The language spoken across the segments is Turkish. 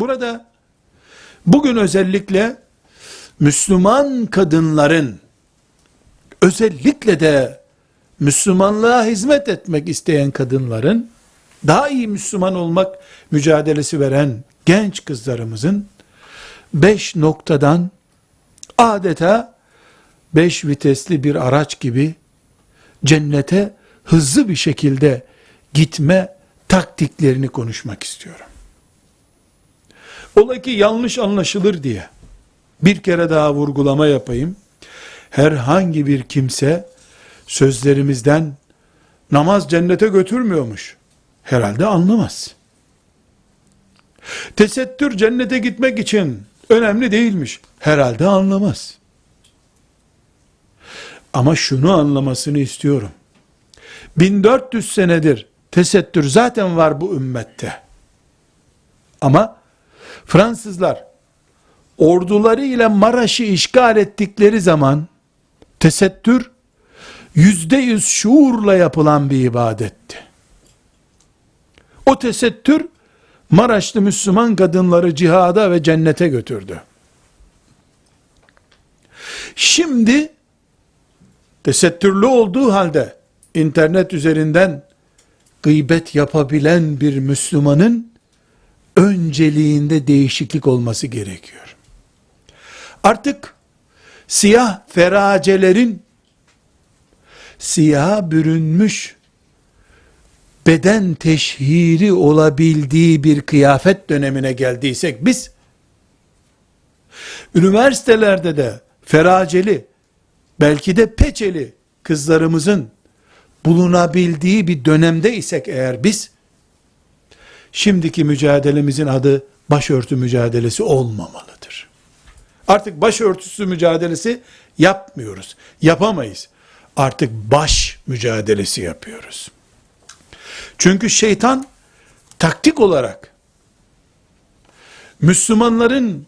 Burada bugün özellikle Müslüman kadınların özellikle de Müslümanlığa hizmet etmek isteyen kadınların daha iyi Müslüman olmak mücadelesi veren genç kızlarımızın beş noktadan adeta beş vitesli bir araç gibi cennete hızlı bir şekilde gitme taktiklerini konuşmak istiyorum. Ola ki yanlış anlaşılır diye bir kere daha vurgulama yapayım. Herhangi bir kimse sözlerimizden namaz cennete götürmüyormuş. Herhalde anlamaz. Tesettür cennete gitmek için önemli değilmiş. Herhalde anlamaz. Ama şunu anlamasını istiyorum. 1400 senedir tesettür zaten var bu ümmette. Ama Fransızlar orduları ile Maraş'ı işgal ettikleri zaman tesettür yüzde yüz şuurla yapılan bir ibadetti. O tesettür Maraşlı Müslüman kadınları cihada ve cennete götürdü. Şimdi tesettürlü olduğu halde internet üzerinden gıybet yapabilen bir Müslümanın önceliğinde değişiklik olması gerekiyor. Artık siyah feracelerin siyaha bürünmüş beden teşhiri olabildiği bir kıyafet dönemine geldiysek biz üniversitelerde de feraceli belki de peçeli kızlarımızın bulunabildiği bir dönemde isek eğer biz şimdiki mücadelemizin adı başörtü mücadelesi olmamalıdır. Artık başörtüsü mücadelesi yapmıyoruz. Yapamayız. Artık baş mücadelesi yapıyoruz. Çünkü şeytan taktik olarak Müslümanların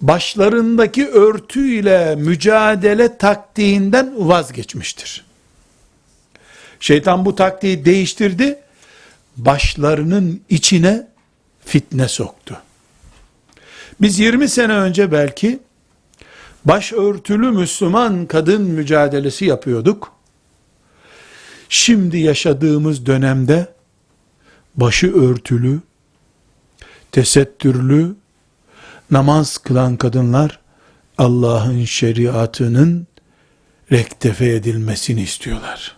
başlarındaki örtüyle mücadele taktiğinden vazgeçmiştir. Şeytan bu taktiği değiştirdi, başlarının içine fitne soktu. Biz 20 sene önce belki başörtülü Müslüman kadın mücadelesi yapıyorduk. Şimdi yaşadığımız dönemde başı örtülü, tesettürlü, namaz kılan kadınlar Allah'ın şeriatının rektefe edilmesini istiyorlar.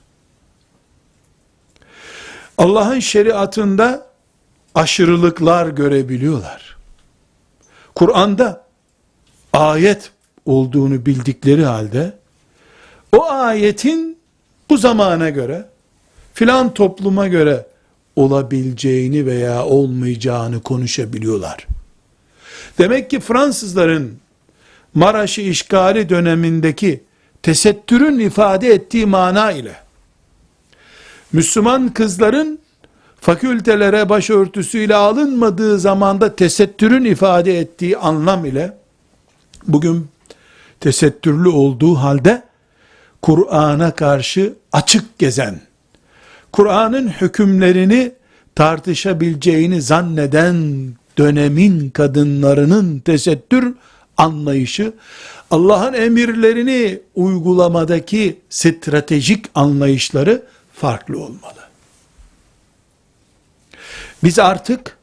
Allah'ın şeriatında aşırılıklar görebiliyorlar. Kur'an'da ayet olduğunu bildikleri halde o ayetin bu zamana göre filan topluma göre olabileceğini veya olmayacağını konuşabiliyorlar. Demek ki Fransızların Maraş'ı işgali dönemindeki tesettürün ifade ettiği mana ile Müslüman kızların fakültelere başörtüsüyle alınmadığı zamanda tesettürün ifade ettiği anlam ile bugün tesettürlü olduğu halde Kur'an'a karşı açık gezen, Kur'an'ın hükümlerini tartışabileceğini zanneden dönemin kadınlarının tesettür anlayışı, Allah'ın emirlerini uygulamadaki stratejik anlayışları farklı olmalı. Biz artık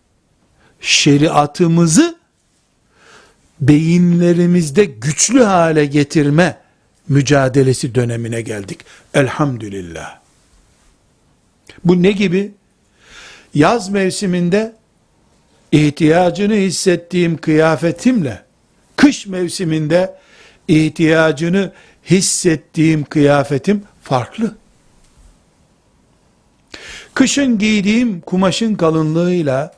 şeriatımızı beyinlerimizde güçlü hale getirme mücadelesi dönemine geldik. Elhamdülillah. Bu ne gibi? Yaz mevsiminde ihtiyacını hissettiğim kıyafetimle kış mevsiminde ihtiyacını hissettiğim kıyafetim farklı. Kışın giydiğim kumaşın kalınlığıyla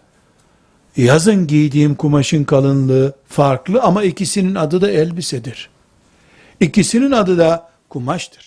yazın giydiğim kumaşın kalınlığı farklı ama ikisinin adı da elbisedir. İkisinin adı da kumaştır.